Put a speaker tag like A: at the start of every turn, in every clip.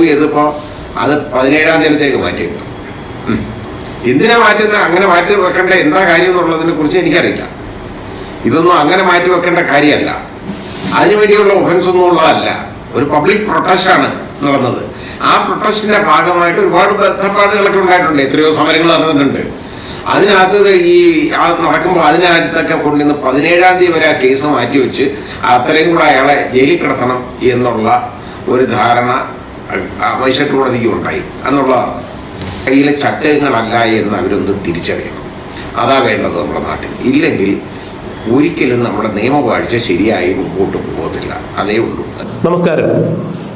A: Prove ചെയ്തപ്പോൾ അത് പതിനേഴാം തീയതിയിലേക്ക് മാറ്റി വെക്കും ഉം. എന്തിനാ മാറ്റുന്നത് അങ്ങനെ മാറ്റി വെക്കേണ്ട? എന്താ കാര്യം എന്നുള്ളതിനെ കുറിച്ച് എനിക്കറിയില്ല. ഇതൊന്നും അങ്ങനെ മാറ്റി വെക്കേണ്ട കാര്യമല്ല. അതിനുവേണ്ടിയുള്ള ഒഫൻസ് ഒന്നും ഉള്ളതല്ല. ഒരു പബ്ലിക് പ്രൊട്ടസ്റ്റാണ് നടന്നത് ആ പ്രൊട്ടസ്റ്റിന്റെ ഭാഗമായിട്ട് ഒരുപാട് ബന്ധപ്പാടുകളൊക്കെ ഉണ്ടായിട്ടുണ്ട്. എത്രയോ സമരങ്ങൾ നടന്നിട്ടുണ്ട്. അതിനകത്ത് ഈ നടക്കുമ്പോൾ അതിനകത്തൊക്കെ കൊണ്ടുവന്ന് പതിനേഴാം തീയതി വരെ ആ കേസ് മാറ്റിവെച്ച് അത്രയും കൂടെ അയാളെ ജയിലിൽ കിടത്തണം എന്നുള്ള ഒരു ധാരണ മജിസ്ട്രേറ്റ് കോടതിക്ക് ഉണ്ടായി എന്നുള്ള കയ്യിലെ ചട്ടകങ്ങളല്ല എന്ന് അവരൊന്ന് തിരിച്ചറിയണം. അതാ വേണ്ടത് നമ്മുടെ നാട്ടിൽ. ഇല്ലെങ്കിൽ ഒരിക്കലും നമ്മുടെ നിയമവാഴ്ച ശരിയായി മുമ്പോട്ട് പോകത്തില്ല. അതേ ഉള്ളൂ.
B: നമസ്കാരം.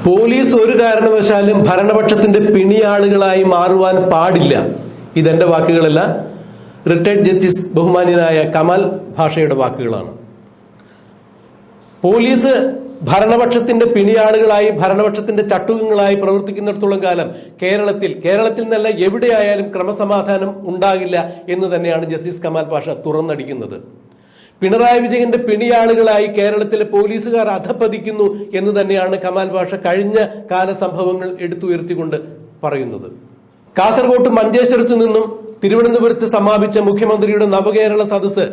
B: പോലീസ് ഒരു കാരണവശാലും ഭരണപക്ഷത്തിന്റെ പിണിയാളുകളായി മാറുവാൻ പാടില്ല. ഇതെന്റെ വാക്കുകളല്ല. റിട്ടയർഡ് ജസ്റ്റിസ് ബഹുമാന്യനായ കമൽ ഭാഷയുടെ വാക്കുകളാണ്. പോലീസ് ഭരണപക്ഷത്തിന്റെ പിണിയാളുകളായി ഭരണപക്ഷത്തിന്റെ ചട്ടുകങ്ങളായി പ്രവർത്തിക്കുന്നിടത്തോളം കാലം കേരളത്തിൽ കേരളത്തിൽ നിന്നല്ല എവിടെയായാലും ക്രമസമാധാനം ഉണ്ടാകില്ല എന്ന് തന്നെയാണ് ജസ്റ്റിസ് കമാൽ പാഷ തുറന്നടിക്കുന്നത്. പിണറായി വിജയന്റെ പിണിയാളുകളായി കേരളത്തിലെ പോലീസുകാർ അധപ്പതിക്കുന്നു എന്ന് തന്നെയാണ് കമാൽ പാഷ കഴിഞ്ഞ കാല സംഭവങ്ങൾ എടുത്തുയർത്തിക്കൊണ്ട് പറയുന്നത്. കാസർഗോട്ട് മഞ്ചേശ്വരത്ത് നിന്നും തിരുവനന്തപുരത്ത് സമാപിച്ച മുഖ്യമന്ത്രിയുടെ നവകേരള സദസ്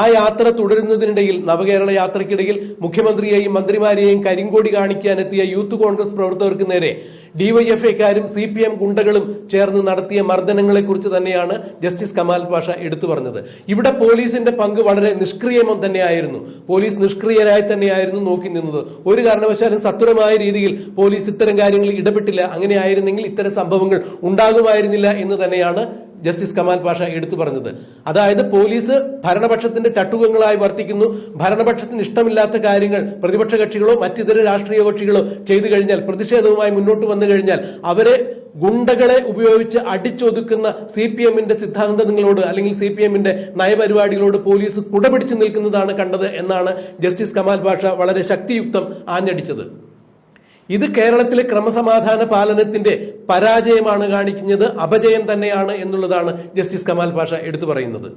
B: ആ യാത്ര തുടരുന്നതിനിടയിൽ നവകേരള യാത്രയ്ക്കിടയിൽ മുഖ്യമന്ത്രിയെയും മന്ത്രിമാരെയും കരിങ്കോടി കാണിക്കാനെത്തിയ യൂത്ത് കോൺഗ്രസ് പ്രവർത്തകർക്ക് നേരെ ഡിവൈഎഫ്ഐക്കാരും സി പി എം ഗുണ്ടകളും ചേർന്ന് നടത്തിയ മർദ്ദനങ്ങളെ കുറിച്ച് തന്നെയാണ് ജസ്റ്റിസ് കമാൽ പാഷ എടുത്തു പറഞ്ഞത്. ഇവിടെ പോലീസിന്റെ പങ്ക് വളരെ നിഷ്ക്രിയമം തന്നെയായിരുന്നു. പോലീസ് നിഷ്ക്രിയരായി തന്നെയായിരുന്നു നോക്കി നിന്നത്. ഒരു കാരണവശാലും സത്വരമായ രീതിയിൽ പോലീസ് ഇത്തരം കാര്യങ്ങളിൽ ഇടപെട്ടില്ല. അങ്ങനെയായിരുന്നെങ്കിൽ ഇത്തരം സംഭവങ്ങൾ ഉണ്ടാകുമായിരുന്നില്ല എന്ന് തന്നെയാണ് ജസ്റ്റിസ് കമാൽ പാഷ എടുത്തു പറഞ്ഞത്. അതായത് പോലീസ് ഭരണപക്ഷത്തിന്റെ ചട്ടുകങ്ങളായി വർത്തിക്കുന്നു. ഭരണപക്ഷത്തിന് ഇഷ്ടമില്ലാത്ത കാര്യങ്ങൾ പ്രതിപക്ഷ കക്ഷികളോ മറ്റിതര രാഷ്ട്രീയ കക്ഷികളോ ചെയ്തു കഴിഞ്ഞാൽ പ്രതിഷേധവുമായി മുന്നോട്ട് വന്നു കഴിഞ്ഞാൽ അവരെ ഗുണ്ടകളെ ഉപയോഗിച്ച് അടിച്ചൊതുക്കുന്ന സി പി എമ്മിന്റെ സിദ്ധാന്തങ്ങളോട് അല്ലെങ്കിൽ സി പി എമ്മിന്റെ നയപരിപാടികളോട് പോലീസ് കുടപിടിച്ചു നിൽക്കുന്നതാണ് കണ്ടത് എന്നാണ് ജസ്റ്റിസ് കമാൽ പാഷ വളരെ ശക്തിയുക്തം ആഞ്ഞടിച്ചത്. ഇത് കേരളത്തിലെ ക്രമസമാധാന പാലനത്തിന്റെ പരാജയമാണ് കാണിക്കുന്നത് അപജയം തന്നെയാണ് എന്നുള്ളതാണ് ജസ്റ്റിസ് കമാൽ പാഷ എടുത്തു പറയുന്നത്.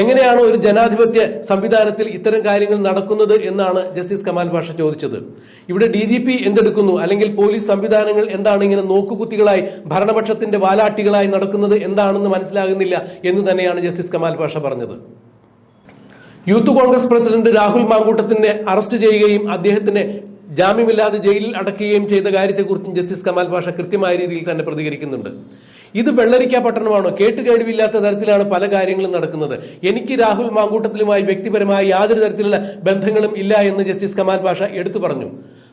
B: എങ്ങനെയാണ് ഒരു ജനാധിപത്യ സംവിധാനത്തിൽ ഇത്തരം കാര്യങ്ങൾ നടക്കുന്നത് എന്നാണ് ജസ്റ്റിസ് കമാൽ പാഷ ചോദിച്ചത്. ഇവിടെ ഡി ജി പി എന്തെടുക്കുന്നു? അല്ലെങ്കിൽ പോലീസ് സംവിധാനങ്ങൾ എന്താണ് ഇങ്ങനെ നോക്കുകുത്തികളായി ഭരണപക്ഷത്തിന്റെ വാലാട്ടികളായി നടക്കുന്നത് എന്താണെന്ന് മനസ്സിലാകുന്നില്ല എന്ന് തന്നെയാണ് ജസ്റ്റിസ് കമാൽ പാഷ പറഞ്ഞത്. യൂത്ത് കോൺഗ്രസ് പ്രസിഡന്റ് രാഹുൽ മാങ്കൂട്ടത്തിനെ അറസ്റ്റ് ചെയ്യുകയും അദ്ദേഹത്തിനെ ജാമ്യമില്ലാതെ ജയിലിൽ അടക്കുകയും ചെയ്ത കാര്യത്തെക്കുറിച്ചും ജസ്റ്റിസ് കമാൽ പാഷ കൃത്യമായ രീതിയിൽ തന്നെ പ്രതികരിക്കുന്നുണ്ട്. ഇത് വെള്ളരിക്ക പട്ടണമാണോ? കേട്ടുകേഴ്വില്ലാത്ത തരത്തിലാണ് പല കാര്യങ്ങളും നടക്കുന്നത്. എനിക്ക് രാഹുൽ മാങ്കൂട്ടത്തിലുമായി വ്യക്തിപരമായ യാതൊരു തരത്തിലുള്ള ബന്ധങ്ങളും ഇല്ല എന്ന് ജസ്റ്റിസ് കമാൽ പാഷ എടുത്തു പറഞ്ഞു.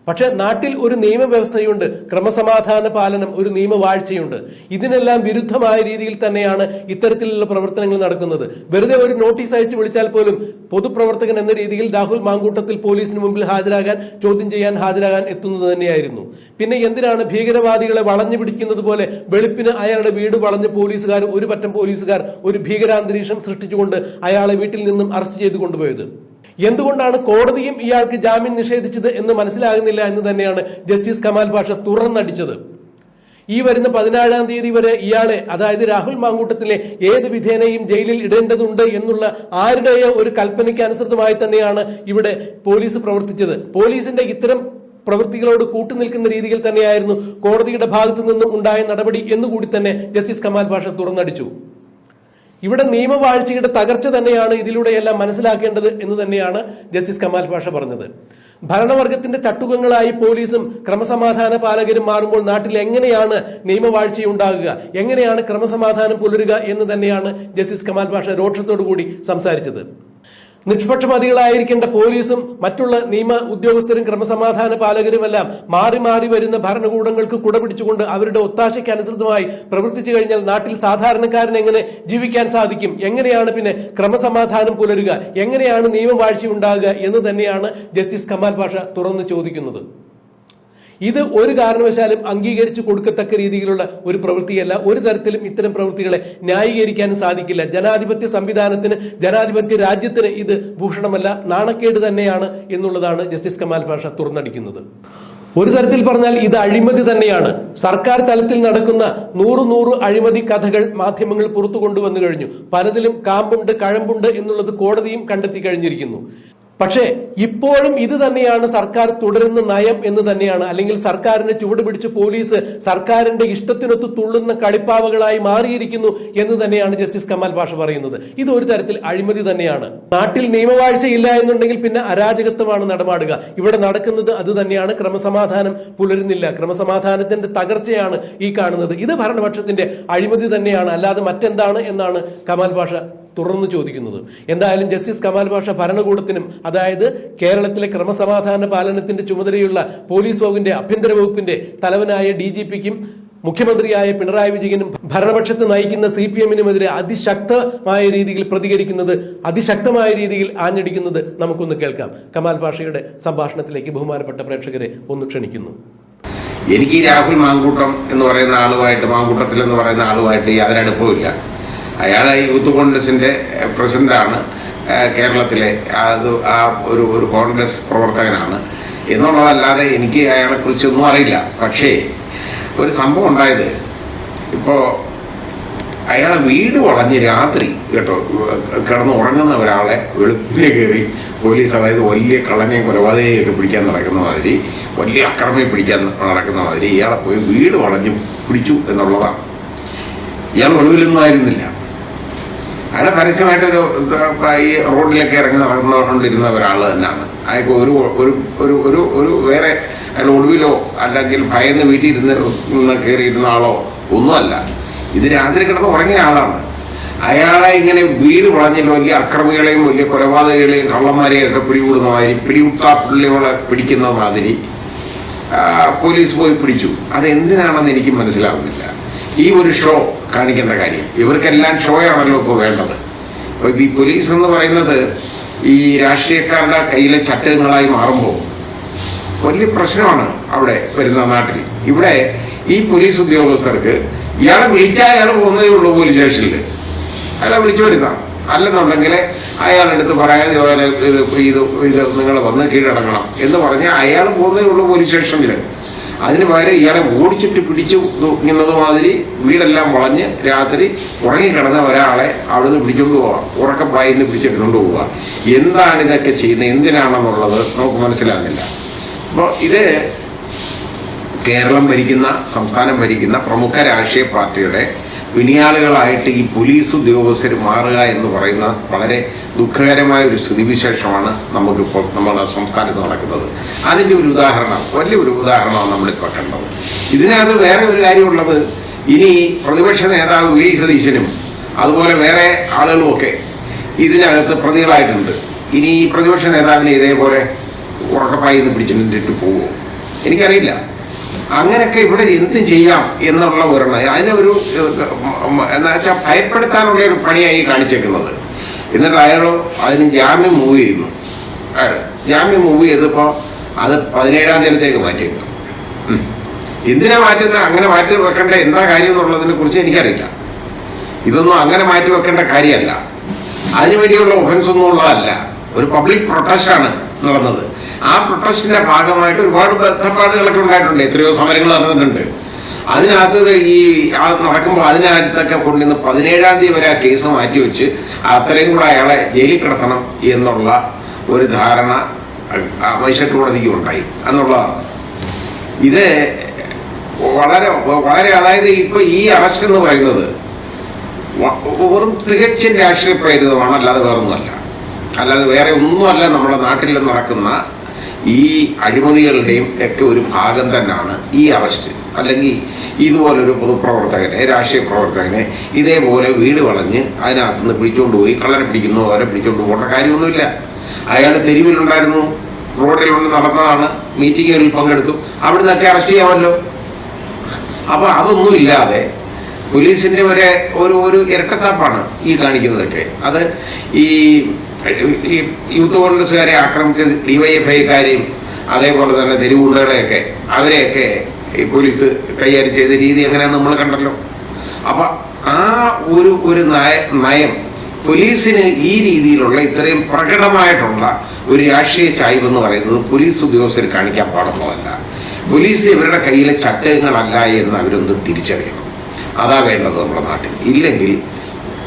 B: പക്ഷെ നാട്ടിൽ ഒരു നിയമവ്യവസ്ഥയുണ്ട് ക്രമസമാധാന പാലനം ഒരു നിയമവാഴ്ചയുണ്ട്. ഇതിനെല്ലാം വിരുദ്ധമായ രീതിയിൽ തന്നെയാണ് ഇത്തരത്തിലുള്ള പ്രവർത്തനങ്ങൾ നടക്കുന്നത്. വെറുതെ ഒരു നോട്ടീസ് അയച്ചു വിളിച്ചാൽ പോലും പൊതുപ്രവർത്തകൻ എന്ന രീതിയിൽ രാഹുൽ മാങ്കൂട്ടത്തിൽ പോലീസിന് മുമ്പിൽ ഹാജരാകാൻ ചോദ്യം ചെയ്യാൻ ഹാജരാകാൻ എത്തുന്നത് തന്നെയായിരുന്നു. പിന്നെ എന്തിനാണ് ഭീകരവാദികളെ വളഞ്ഞു പിടിക്കുന്നത് പോലെ വെളുപ്പിന് അയാളുടെ വീട് വളഞ്ഞ് പോലീസുകാർ ഒരു പറ്റം പോലീസുകാർ ഒരു ഭീകരാന്തരീക്ഷം സൃഷ്ടിച്ചുകൊണ്ട് അയാളെ വീട്ടിൽ നിന്നും അറസ്റ്റ് ചെയ്ത് കൊണ്ടുപോയത്? എന്തുകൊണ്ടാണ് കോടതിയും ഇയാൾക്ക് ജാമ്യം നിഷേധിച്ചത് എന്ന് മനസ്സിലാകുന്നില്ല എന്ന് തന്നെയാണ് ജസ്റ്റിസ് കമാൽ പാഷ തുറന്നടിച്ചത്. ഈ വരുന്ന പതിനാറാം തീയതി വരെ ഇയാളെ അതായത് രാഹുൽ മാങ്കൂട്ടത്തിലെ ഏത് വിധേനയും ജയിലിൽ ഇടേണ്ടതുണ്ട് എന്നുള്ള ആരുടെയോ ഒരു കൽപ്പനയ്ക്ക് അനുസൃതമായി തന്നെയാണ് ഇവിടെ പോലീസ് പ്രവർത്തിച്ചത്. പോലീസിന്റെ ഇത്തരം പ്രവൃത്തികളോട് കൂട്ടുനിൽക്കുന്ന രീതിയിൽ തന്നെയായിരുന്നു കോടതിയുടെ ഭാഗത്തു നിന്നും ഉണ്ടായ നടപടി എന്നുകൂടി തന്നെ ജസ്റ്റിസ് കമാൽ പാഷ തുറന്നടിച്ചു. ഇവിടെ നിയമവാഴ്ചയുടെ തകർച്ച തന്നെയാണ് ഇതിലൂടെയെല്ലാം മനസ്സിലാക്കേണ്ടത് എന്ന് തന്നെയാണ് ജസ്റ്റിസ് കമാൽ പാഷ പറഞ്ഞത്. ഭരണവർഗത്തിന്റെ ചട്ടുകങ്ങളായി പോലീസും ക്രമസമാധാന പാലകരും മാറുമ്പോൾ നാട്ടിൽ എങ്ങനെയാണ് നിയമവാഴ്ച ഉണ്ടാകുക എങ്ങനെയാണ് ക്രമസമാധാനം പുലരുക എന്ന് തന്നെയാണ് ജസ്റ്റിസ് കമാൽ പാഷ രോക്ഷത്തോടു കൂടി സംസാരിച്ചത്. നിഷ്പക്ഷപാതികളായിരിക്കേണ്ട പോലീസും മറ്റുള്ള നിയമ ഉദ്യോഗസ്ഥരും ക്രമസമാധാന പാലകരുമെല്ലാം മാറി മാറി വരുന്ന ഭരണകൂടങ്ങൾക്ക് കുടപിടിച്ചുകൊണ്ട് അവരുടെ ഒത്താശയ്ക്ക് അനുസൃതമായി പ്രവർത്തിച്ചു കഴിഞ്ഞാൽ നാട്ടിൽ സാധാരണക്കാരന് എങ്ങനെ ജീവിക്കാൻ സാധിക്കും? എങ്ങനെയാണ് പിന്നെ ക്രമസമാധാനം പുലരുക? എങ്ങനെയാണ് നിയമവാഴ്ച ഉണ്ടാകുക എന്ന് തന്നെയാണ് ജസ്റ്റിസ് കമാൽ പാഷ തുറന്നു ചോദിക്കുന്നത്. ഇത് ഒരു കാരണവശാലും അംഗീകരിച്ചു കൊടുക്കത്തക്ക രീതിയിലുള്ള ഒരു പ്രവൃത്തിയല്ല. ഒരു തരത്തിലും ഇത്തരം പ്രവൃത്തികളെ ന്യായീകരിക്കാനും സാധിക്കില്ല. ജനാധിപത്യ സംവിധാനത്തിന് ജനാധിപത്യ രാജ്യത്തിന് ഇത് ഭൂഷണമല്ല. നാണക്കേട് തന്നെയാണ് എന്നുള്ളതാണ് ജസ്റ്റിസ് കമാൽ പാഷ തുറന്നടിക്കുന്നത്. ഒരു തരത്തിൽ പറഞ്ഞാൽ ഇത് അഴിമതി തന്നെയാണ്. സർക്കാർ തലത്തിൽ നടക്കുന്ന നൂറ് നൂറ് അഴിമതി കഥകൾ മാധ്യമങ്ങൾ പുറത്തു കൊണ്ടുവന്നു കഴിഞ്ഞു. പലതിലും കാമ്പുണ്ട് കഴമ്പുണ്ട് എന്നുള്ളത് കോടതിയും കണ്ടെത്തി കഴിഞ്ഞിരിക്കുന്നു. പക്ഷേ ഇപ്പോഴും ഇത് തന്നെയാണ് സർക്കാർ തുടരുന്ന നയം എന്ന് തന്നെയാണ്. അല്ലെങ്കിൽ സർക്കാരിനെ ചുവട് പിടിച്ച് പോലീസ് സർക്കാരിന്റെ ഇഷ്ടത്തിനൊത്ത് തുള്ളുന്ന കളിപ്പാവകളായി മാറിയിരിക്കുന്നു എന്ന് തന്നെയാണ് ജസ്റ്റിസ് കമാൽ പാഷ പറയുന്നത്. ഇത് ഒരു തരത്തിൽ അഴിമതി തന്നെയാണ്. നാട്ടിൽ നിയമവാഴ്ച ഇല്ല എന്നുണ്ടെങ്കിൽ പിന്നെ അരാജകത്വമാണ് നടമാടുക. ഇവിടെ നടക്കുന്നത് അത് തന്നെയാണ്. ക്രമസമാധാനം പുലരുന്നില്ല. ക്രമസമാധാനത്തിന്റെ തകർച്ചയാണ് ഈ കാണുന്നത്. ഇത് ഭരണപക്ഷത്തിന്റെ അഴിമതി തന്നെയാണ്. അല്ലാതെ മറ്റെന്താണ് എന്നാണ് കമാൽ പാഷ തുടർന്ന് ചോദിക്കുന്നത്. എന്തായാലും ജസ്റ്റിസ് കമാൽ ഭാഷ ഭരണകൂടത്തിനും അതായത് കേരളത്തിലെ ക്രമസമാധാന പാലനത്തിന്റെ ചുമതലയുള്ള പോലീസ് വകുപ്പിന്റെ ആഭ്യന്തര വകുപ്പിന്റെ തലവനായ ഡി ജി പിക്കും മുഖ്യമന്ത്രിയായ പിണറായി വിജയനും ഭരണപക്ഷത്ത് നയിക്കുന്ന സി പി എമ്മിനുമെതിരെ അതിശക്തമായ രീതിയിൽ പ്രതികരിക്കുന്നത് അതിശക്തമായ രീതിയിൽ ആഞ്ഞടിക്കുന്നത് നമുക്കൊന്ന് കേൾക്കാം. കമാൽ പാഷയുടെ സംഭാഷണത്തിലേക്ക് ബഹുമാനപ്പെട്ട പ്രേക്ഷകരെ ഒന്ന് ക്ഷണിക്കുന്നു.
A: എനിക്ക് രാഹുൽ മാങ്കൂട്ടം എന്ന് പറയുന്ന ആളുമായിട്ട് മാങ്കൂട്ടത്തിൽ എന്ന് പറയുന്ന ആളുമായിട്ട് യാതൊരു അടുപ്പമില്ല അയാൾ യൂത്ത് കോൺഗ്രസിന്റെ പ്രസിഡന്റാണ് കേരളത്തിലെ അത് ആ ഒരു ഒരു കോൺഗ്രസ് പ്രവർത്തകനാണ്. എന്നുള്ളതല്ലാതെ എനിക്ക് അയാളെക്കുറിച്ചൊന്നും അറിയില്ല. പക്ഷേ ഒരു സംഭവം ഉണ്ടായത് ഇപ്പോൾ അയാളെ വീട് വളഞ്ഞ് രാത്രി കേട്ടോ കിടന്ന് ഉറങ്ങുന്ന ഒരാളെ വെളുപ്പിനെ കയറി പോലീസ് അതായത് വലിയ കളനെയും കൊലപാതകയൊക്കെ പിടിക്കാൻ നടക്കുന്ന മാതിരി വലിയ അക്രമി പിടിക്കാൻ നടക്കുന്ന മാതിരി ഇയാളെ പോയി വീട് വളഞ്ഞ് പിടിച്ചു എന്നുള്ളതാണ്. ഇയാൾ ഒളിവിലൊന്നും ആയിരുന്നില്ല. അയാളെ പരസ്യമായിട്ട് ഒരു ഈ റോഡിലൊക്കെ ഇറങ്ങി നടന്നുകൊണ്ടിരുന്ന ഒരാൾ തന്നെയാണ്. അയാൾക്ക് ഒരു ഒരു ഒരു ഒരു വേറെ അയാൾ ഒടുവിലോ അല്ലെങ്കിൽ ഭയന്ന് നിന്ന് കയറിയിരുന്ന ആളോ ഒന്നുമല്ല. ഇത് രാത്രി കിടന്ന് ഉറങ്ങിയ ആളാണ്. അയാളെ ഇങ്ങനെ വീട് വളഞ്ഞിട്ട് വലിയ അക്രമികളെയും വലിയ കൊലപാതകളെയും കള്ളന്മാരെയും ഒക്കെ പിടികൂടുന്ന മാതിരി പിടികൂട്ടാ പുള്ളികളെ പിടിക്കുന്ന മാതിരി പോലീസ് പോയി പിടിച്ചു. അതെന്തിനാണെന്ന് എനിക്ക് മനസ്സിലാവുന്നില്ല. ഈ ഒരു ഷോ കാണിക്കേണ്ട കാര്യം. ഇവർക്കെല്ലാം ഷോയാണല്ലോ ഇപ്പോൾ വേണ്ടത്. അപ്പോൾ ഈ പോലീസ് എന്ന് പറയുന്നത് ഈ രാഷ്ട്രീയക്കാരുടെ കയ്യിലെ ചട്ടകങ്ങളായി മാറുമ്പോൾ വലിയ പ്രശ്നമാണ് അവിടെ വരുന്ന നാട്ടിൽ. ഇവിടെ ഈ പോലീസ് ഉദ്യോഗസ്ഥർക്ക് ഇയാളെ വിളിച്ചാൽ അയാൾ പോകുന്നതേ ഉള്ളൂ പോലീസ് സ്റ്റേഷനിൽ. അയാളെ വിളിച്ചു വരുത്താം. അല്ലെന്നുണ്ടെങ്കിൽ അയാളെടുത്ത് പറയാൻ ഇതുപോലെ ഇത് ഇത് ഇത് നിങ്ങൾ വന്ന് കീഴടങ്ങണം എന്ന് പറഞ്ഞാൽ അയാൾ പോകുന്നതേ ഉള്ളൂ പോലീസ് സ്റ്റേഷനിൽ. അതിന് പകരം ഇയാളെ ഓടിച്ചിട്ട് പിടിച്ചു നിന്നത് മാതിരി വീടെല്ലാം വളഞ്ഞ് രാത്രി ഉറങ്ങിക്കിടന്ന ഒരാളെ അവിടുന്ന് പിടിച്ചുകൊണ്ട് പോവാം. ഉറക്കപ്പായിന്ന് പിടിച്ചെടുത്തുകൊണ്ട് പോവുക എന്താണ് ഇതൊക്കെ ചെയ്യുന്നത്? എന്തിനാണെന്നുള്ളത് നമുക്ക് മനസ്സിലാകുന്നില്ല. അപ്പോൾ ഇത് കേരളം ഭരിക്കുന്ന സംസ്ഥാനം ഭരിക്കുന്ന പ്രമുഖ രാഷ്ട്രീയ പാർട്ടിയുടെ പിണിയാളുകളായിട്ട് ഈ പോലീസ് ഉദ്യോഗസ്ഥർ മാറുക എന്ന് പറയുന്ന വളരെ ദുഃഖകരമായ ഒരു സ്ഥിതിവിശേഷമാണ് നമുക്കിപ്പോൾ നമ്മുടെ സംസ്ഥാനത്ത് നടക്കുന്നത്. അതിന്റെ ഒരു ഉദാഹരണം വലിയൊരു ഉദാഹരണമാണ് നമ്മളിപ്പോൾ കണ്ടത്. ഇതിനകത്ത് വേറെ ഒരു കാര്യമുള്ളത് ഇനി പ്രതിപക്ഷ നേതാവ് വി ഡി സതീശനും അതുപോലെ വേറെ ആളുകളുമൊക്കെ ഇതിനകത്ത് പ്രതികളായിട്ടുണ്ട്. ഇനി പ്രതിപക്ഷ നേതാവിനെ ഇതേപോലെ ഉറക്കപ്പായി നിന്ന് പിടിച്ചിട്ട് പോവുമോ എനിക്കറിയില്ല. അങ്ങനെയൊക്കെ ഇവിടെ എന്ത് ചെയ്യാം എന്നുള്ള ഒരെണ്ണം അതിനെ ഒരു എന്താ വെച്ചാൽ ഭയപ്പെടുത്താനുള്ള ഒരു പണിയായി കാണിച്ചേക്കുന്നത്. എന്നിട്ട് അയാൾ അതിന് ജാമ്യം മൂവ് ചെയ്യുന്നു. ജാമ്യം മൂവ് ചെയ്തപ്പോൾ അത് പതിനേഴാം തീയതിയിലേക്ക് മാറ്റിയേക്കാം എന്തിനാ മാറ്റുന്നത് അങ്ങനെ മാറ്റി വെക്കേണ്ട? എന്താ കാര്യം എന്നുള്ളതിനെ കുറിച്ച് എനിക്കറിയില്ല. ഇതൊന്നും അങ്ങനെ മാറ്റി വെക്കേണ്ട കാര്യമല്ല. അതിനുവേണ്ടിയുള്ള ഒഫൻസ് ഒന്നും ഉള്ളതല്ല. ഒരു പബ്ലിക് പ്രൊട്ടസ്റ്റാണ് നടന്നത്. ആ പ്രൊട്ടസ്റ്റിന്റെ ഭാഗമായിട്ട് ഒരുപാട് ബന്ധപ്പാടുകളൊക്കെ ഉണ്ടായിട്ടുണ്ട്. എത്രയോ സമരങ്ങൾ നടന്നിട്ടുണ്ട്. അതിനകത്ത് ഈ ആ നടക്കുമ്പോൾ അതിനകത്തൊക്കെ കൊണ്ടുവന്ന് പതിനേഴാം തീയതി വരെ ആ കേസ് മാറ്റിവെച്ച് അത്രയും കൂടെ അയാളെ ജയിലിൽ കിടത്തണം എന്നുള്ള ഒരു ധാരണ മജിസ്ട്രേറ്റ് കോടതിക്ക് ഉണ്ടായി. എന്നുള്ളതാണ് ഇത് വളരെ വളരെ അതായത് ഇപ്പൊ ഈ അറസ്റ്റ് എന്ന് പറയുന്നത് വെറും തികച്ചും രാഷ്ട്രീയ പ്രേരിതമാണ് അല്ലാതെ വേറൊന്നുമല്ല. അല്ലാതെ വേറെ ഒന്നുമല്ല നമ്മുടെ നാട്ടിൽ നടക്കുന്ന ഈ അഴിമതികളുടെയും ഒക്കെ ഒരു ഭാഗം തന്നെയാണ് ഈ അറസ്റ്റ് അല്ലെങ്കിൽ ഇതുപോലൊരു പൊതുപ്രവർത്തകനെ രാഷ്ട്രീയ പ്രവർത്തകനെ ഇതേപോലെ വീട് വളഞ്ഞ് അതിനകത്ത് നിന്ന് പിടിച്ചുകൊണ്ട് പോയി കള്ളനെ പിടിക്കുന്നു അവരെ പിടിച്ചുകൊണ്ട് പോകേണ്ട കാര്യമൊന്നുമില്ല. അയാൾ തെരുവിലുണ്ടായിരുന്നു റോഡിൽ കൊണ്ട് നടന്നതാണ് മീറ്റിങ്ങുകളിൽ പങ്കെടുത്തു അവിടുന്നൊക്കെ അറസ്റ്റ് ചെയ്യാമല്ലോ. അപ്പൊ അതൊന്നും ഇല്ലാതെ പോലീസിന്റെ ഒരു ഒരു ഒരു ഇരട്ടത്താപ്പാണ് ഈ കാണിക്കുന്നതൊക്കെ. അത് ഈ ഈ യൂത്ത് കോൺഗ്രസ്സുകാരെ ആക്രമിച്ച ഡിവൈഎഫ്ഐക്കാരെയും അതേപോലെ തന്നെ തെരുവുണ്ടകളെയൊക്കെ അവരെയൊക്കെ ഈ പോലീസ് കൈകാര്യം ചെയ്ത രീതി എങ്ങനെയാന്ന് നമ്മൾ കണ്ടല്ലോ. അപ്പൊ ആ ഒരു ഒരു നയ നയം പോലീസിന് ഈ രീതിയിലുള്ള ഇത്രയും പ്രകടമായിട്ടുള്ള ഒരു രാഷ്ട്രീയ ചായ്വ് എന്ന് പറയുന്നത് പോലീസ് ഉദ്യോഗസ്ഥർ കാണിക്കാൻ പാടുള്ളതല്ല പോലീസ് ഇവരുടെ കയ്യിലെ ചട്ടകങ്ങളല്ല എന്ന് അവരൊന്ന് തിരിച്ചറിയണം. അതാ വേണ്ടത് നമ്മുടെ നാട്ടിൽ. ഇല്ലെങ്കിൽ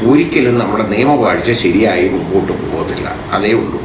A: ഒരിക്കലും നമ്മുടെ നിയമവാഴ്ച ശരിയായി മുമ്പോട്ട് പോകത്തില്ല. അതേ ഉള്ളൂ.